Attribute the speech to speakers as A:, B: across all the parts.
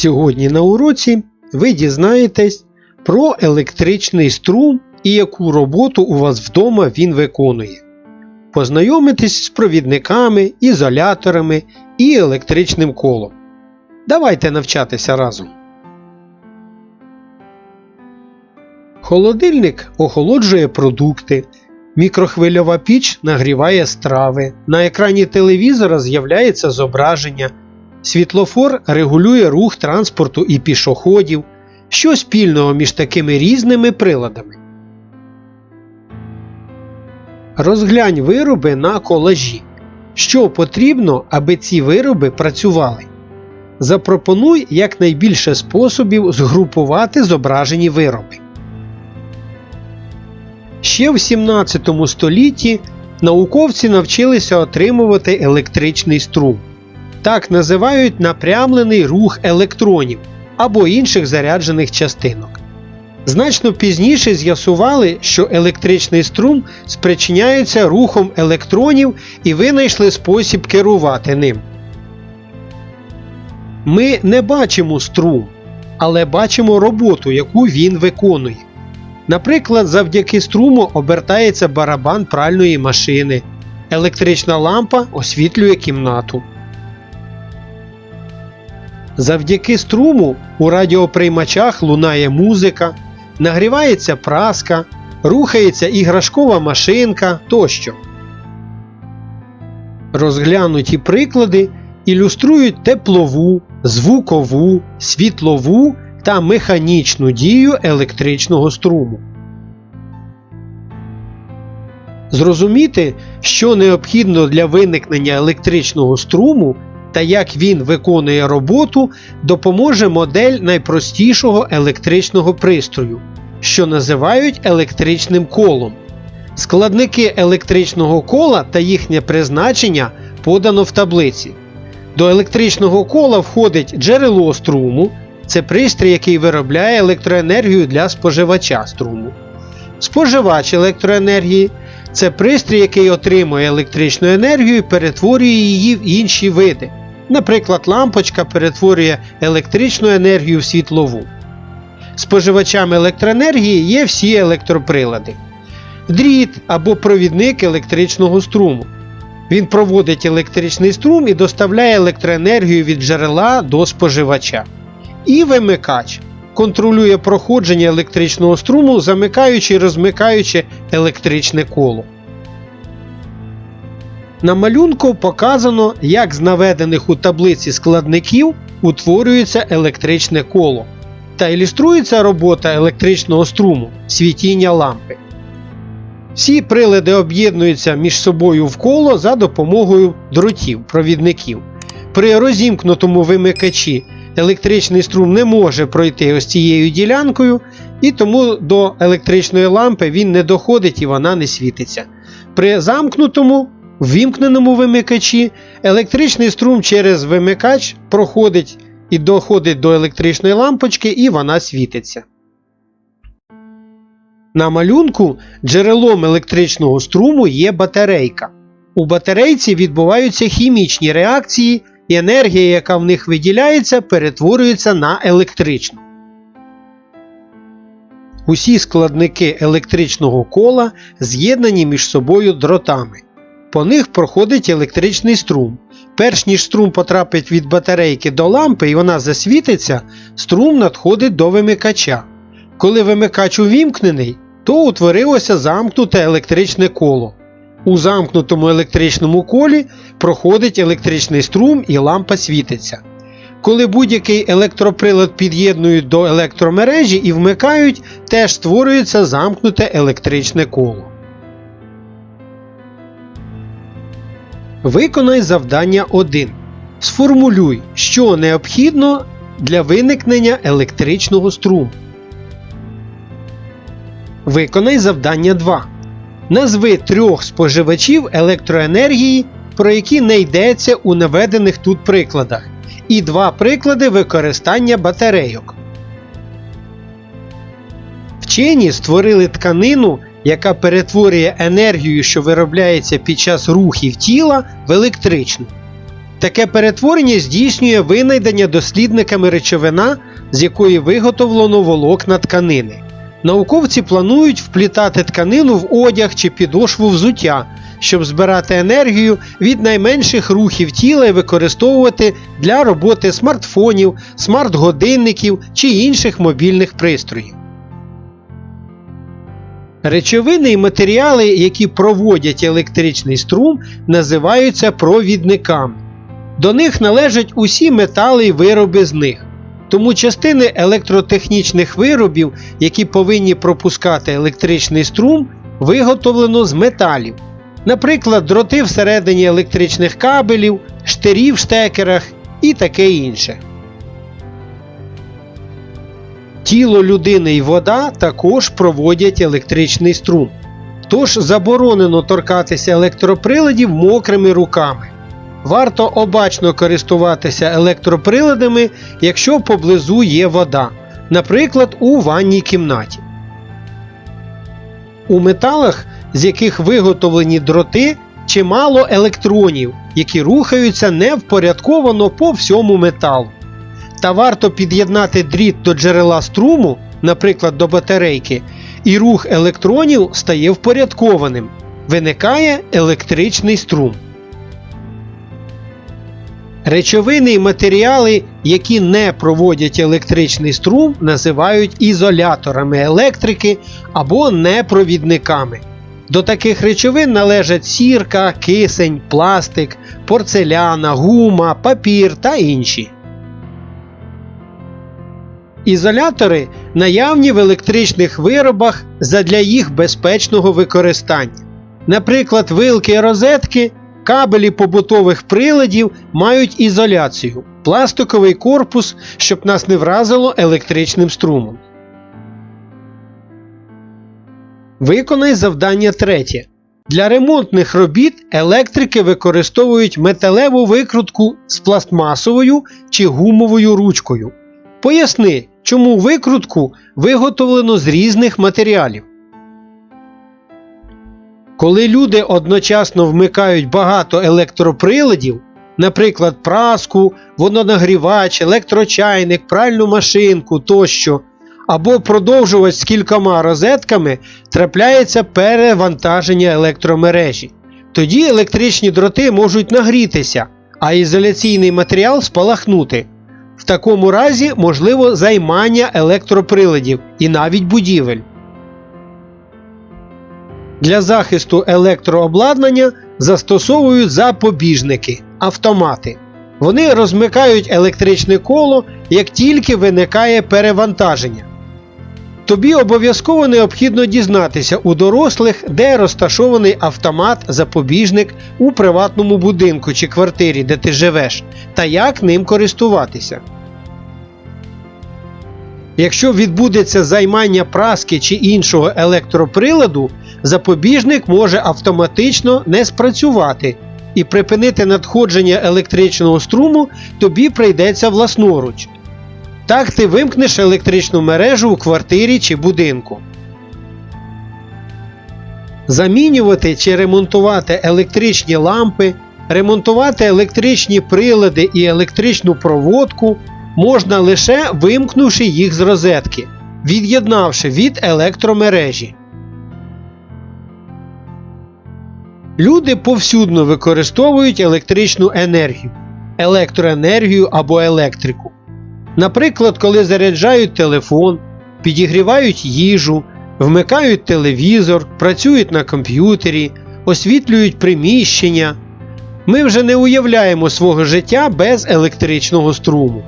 A: Сьогодні на уроці ви дізнаєтесь про електричний струм і яку роботу у вас вдома він виконує. Познайомитесь з провідниками, ізоляторами і електричним колом. Давайте навчатися разом. Холодильник охолоджує продукти. Мікрохвильова піч нагріває страви. На екрані телевізора з'являється зображення. Світлофор регулює рух транспорту і пішоходів. Що спільного між такими різними приладами? Розглянь вироби на колажі. Що потрібно, аби ці вироби працювали? Запропонуй якнайбільше способів згрупувати зображені вироби. Ще в 17 столітті науковці навчилися отримувати електричний струм. Так називають напрямлений рух електронів або інших заряджених частинок. Значно пізніше з'ясували, що електричний струм спричиняється рухом електронів і винайшли спосіб керувати ним. Ми не бачимо струм, але бачимо роботу, яку він виконує. Наприклад, завдяки струму обертається барабан пральної машини, електрична лампа освітлює кімнату. Завдяки струму у радіоприймачах лунає музика, нагрівається праска, рухається іграшкова машинка тощо. Розглянуті приклади ілюструють теплову, звукову, світлову та механічну дію електричного струму. Зрозуміти, що необхідно для виникнення електричного струму та як він виконує роботу, допоможе модель найпростішого електричного пристрою, що називають електричним колом. Складники електричного кола та їхнє призначення подано в таблиці. До електричного кола входить джерело струму, це пристрій, який виробляє електроенергію для споживача струму. Споживач електроенергії це пристрій, який отримує електричну енергію і перетворює її в інші види. Наприклад, лампочка перетворює електричну енергію в світлову. Споживачами електроенергії є всі електроприлади. Дріт або провідник електричного струму. Він проводить електричний струм і доставляє електроенергію від джерела до споживача. І вимикач контролює проходження електричного струму, замикаючи і розмикаючи електричне коло. На малюнку показано, як з наведених у таблиці складників утворюється електричне коло та ілюструється робота електричного струму світіння лампи. Всі прилади об'єднуються між собою в коло за допомогою дротів провідників. При розімкнутому вимикачі електричний струм не може пройти ось цією ділянкою, і тому до електричної лампи він не доходить і вона не світиться. При замкнутому ввімкненому вимикачі електричний струм через вимикач проходить і доходить до електричної лампочки, і вона світиться. На малюнку джерелом електричного струму є батарейка. У батарейці відбуваються хімічні реакції, і енергія, яка в них виділяється, перетворюється на електричну. Усі складники електричного кола з'єднані між собою дротами. По них проходить електричний струм. Перш ніж струм потрапить від батарейки до лампи і вона засвітиться, струм надходить до вимикача. Коли вимикач увімкнений, то утворилося замкнуте електричне коло. У замкнутому електричному колі проходить електричний струм і лампа світиться. Коли будь-який електроприлад під'єднують до електромережі і вмикають, теж створюється замкнуте електричне коло. Виконай завдання 1. Сформулюй, що необхідно для виникнення електричного струму. Виконай завдання 2. Назви трьох споживачів електроенергії, про які не йдеться у наведених тут прикладах, і два приклади використання батарейок. Вчені створили тканину, яка перетворює енергію, що виробляється під час рухів тіла, в електричну. Таке перетворення здійснює винайдення дослідниками речовина, з якої виготовлено волокна тканини. Науковці планують вплітати тканину в одяг чи підошву взуття, щоб збирати енергію від найменших рухів тіла і використовувати для роботи смартфонів, смарт-годинників чи інших мобільних пристроїв. Речовини і матеріали, які проводять електричний струм, називаються провідниками. До них належать усі метали і вироби з них. Тому частини електротехнічних виробів, які повинні пропускати електричний струм, виготовлено з металів. Наприклад, дроти всередині електричних кабелів, штирі в штекерах і таке інше. Тіло людини і вода також проводять електричний струм. Тож заборонено торкатися електроприладів мокрими руками. Варто обачно користуватися електроприладами, якщо поблизу є вода, наприклад, у ванній кімнаті. У металах, з яких виготовлені дроти, чимало електронів, які рухаються невпорядковано по всьому металу. Та варто під'єднати дріт до джерела струму, наприклад, до батарейки, і рух електронів стає впорядкованим. Виникає електричний струм. Речовини і матеріали, які не проводять електричний струм, називають ізоляторами електрики або непровідниками. До таких речовин належать сірка, кисень, пластик, порцеляна, гума, папір та інші. Ізолятори наявні в електричних виробах задля їх безпечного використання. Наприклад, вилки і розетки, кабелі побутових приладів мають ізоляцію, пластиковий корпус, щоб нас не вразило електричним струмом. Виконай завдання третє. Для ремонтних робіт електрики використовують металеву викрутку з пластмасовою чи гумовою ручкою. Поясни, чому викрутку виготовлено з різних матеріалів. Коли люди одночасно вмикають багато електроприладів, наприклад, праску, водонагрівач, електрочайник, пральну машинку тощо, або продовжувач з кількома розетками, трапляється перевантаження електромережі. Тоді електричні дроти можуть нагрітися, а ізоляційний матеріал спалахнути. В такому разі можливо займання електроприладів і навіть будівель. Для захисту електрообладнання застосовують запобіжники автомати. Вони розмикають електричне коло, як тільки виникає перевантаження. Тобі обов'язково необхідно дізнатися у дорослих, де розташований автомат-запобіжник у приватному будинку чи квартирі, де ти живеш, та як ним користуватися. Якщо відбудеться займання праски чи іншого електроприладу, запобіжник може автоматично не спрацювати і припинити надходження електричного струму тобі прийдеться власноруч. Так ти вимкнеш електричну мережу у квартирі чи будинку. Замінювати чи ремонтувати електричні лампи, ремонтувати електричні прилади і електричну проводку можна лише вимкнувши їх з розетки, від'єднавши від електромережі. Люди повсюдно використовують електричну енергію, електроенергію або електрику. Наприклад, коли заряджають телефон, підігрівають їжу, вмикають телевізор, працюють на комп'ютері, освітлюють приміщення. Ми вже не уявляємо свого життя без електричного струму.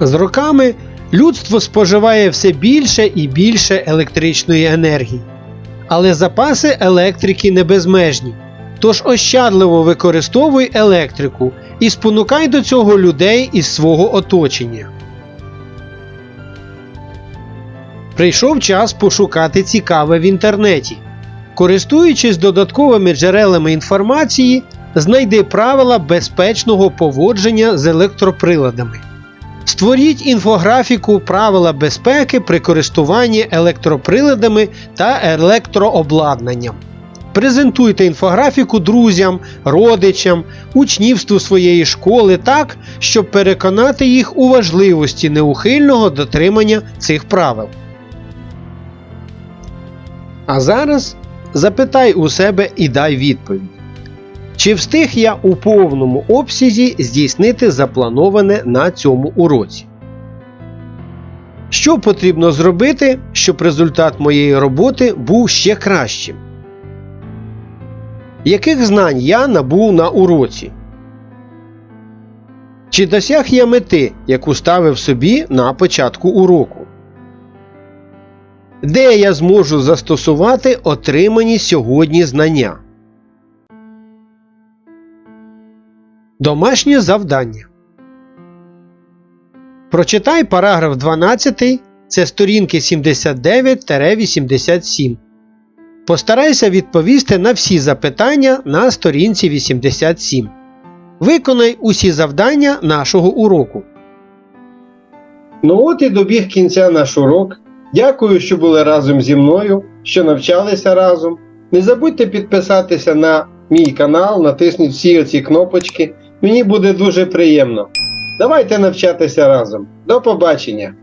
A: З роками людство споживає все більше і більше електричної енергії. Але запаси електрики не безмежні. Тож ощадливо використовуй електрику і спонукай до цього людей із свого оточення. Прийшов час пошукати цікаве в інтернеті. Користуючись додатковими джерелами інформації, знайди правила безпечного поводження з електроприладами. Створіть інфографіку правила безпеки при користуванні електроприладами та електрообладнанням. Презентуйте інфографіку друзям, родичам, учнівству своєї школи так, щоб переконати їх у важливості неухильного дотримання цих правил. А зараз запитай у себе і дай відповідь. Чи встиг я у повному обсязі здійснити заплановане на цьому уроці? Що потрібно зробити, щоб результат моєї роботи був ще кращим? Яких знань я набув на уроці? Чи досяг я мети, яку ставив собі на початку уроку? Де я зможу застосувати отримані сьогодні знання? Домашнє завдання. Прочитай параграф 12, це сторінки 79-87. Постарайся відповісти на всі запитання на сторінці 87. Виконай усі завдання нашого уроку.
B: Ну от і добіг кінця наш урок. Дякую, що були разом зі мною, що навчалися разом. Не забудьте підписатися на мій канал, натисніть всі оці кнопочки. Мені буде дуже приємно. Давайте навчатися разом. До побачення!